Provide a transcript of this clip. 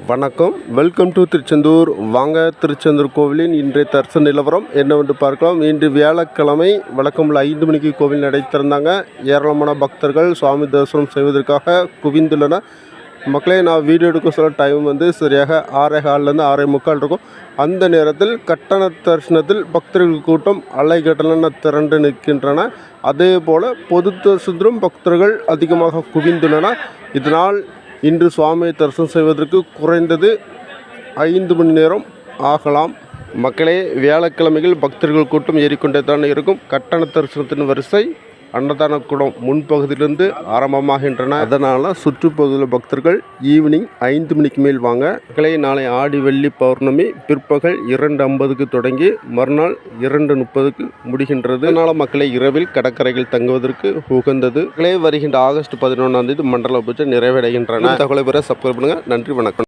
வணக்கம். Welcome to Tiruchendur. வாங்க திருச்செந்தூர் கோவிலின் இன்றைய தரிசன நிலவரம் என்னவென்று பார்க்கலாம். இன்று வியாழக்கிழமை வழக்கமுள்ள ஐந்து மணிக்கு கோவில் நடை திறந்தாங்க ஏராளமான பக்தர்கள் சுவாமி தரிசனம் செய்வதற்காக குவிந்துள்ளனர். மக்களே நான் வீடியோ எடுக்க சொல்ல டைம் வந்து சரியாக ஆறே காலிலேருந்து ஆறே முக்கால் இருக்கும். அந்த நேரத்தில் கட்டண தரிசனத்தில் பக்தர்கள் கூட்டம் அலைகடலென திரண்டு நிற்கின்றன. அதே போல் பொது தரிசனத்திலும் பக்தர்கள் அதிகமாக குவிந்துள்ளன இதனால் இன்று சுவாமியை தரிசனம் செய்வதற்கு குறைந்தது ஐந்து மணி நேரம் ஆகலாம். மக்களே வியாழக்கிழமையில் பக்தர்கள் கூட்டம் ஏறிக்கொண்டே தான் இருக்கும். கட்டண தரிசனத்தின் வரிசை அன்னதான குடம் முன்பகுதியிலிருந்து ஆரம்பமாகின்றன. அதனால் சுற்றுப்பகுதியில் பக்தர்கள் ஈவினிங் ஐந்து மணிக்கு மேல் வாங்க. கிளை நாளை ஆடி வெள்ளி பௌர்ணமி பிற்பகல் இரண்டு ஐம்பதுக்கு தொடங்கி மறுநாள் இரண்டு முப்பதுக்கு முடிகின்றது. அதனால் மக்களை இரவில் கடற்கரையில் தங்குவதற்கு உகந்தது. கிளை வருகின்ற ஆகஸ்ட் பதினொன்றாம் தேதி மண்டல பூஜை நிறைவடைகின்றன தகவலை பெற சப்ஸ்கிரைப் பண்ணுங்கள் நன்றி வணக்கம்.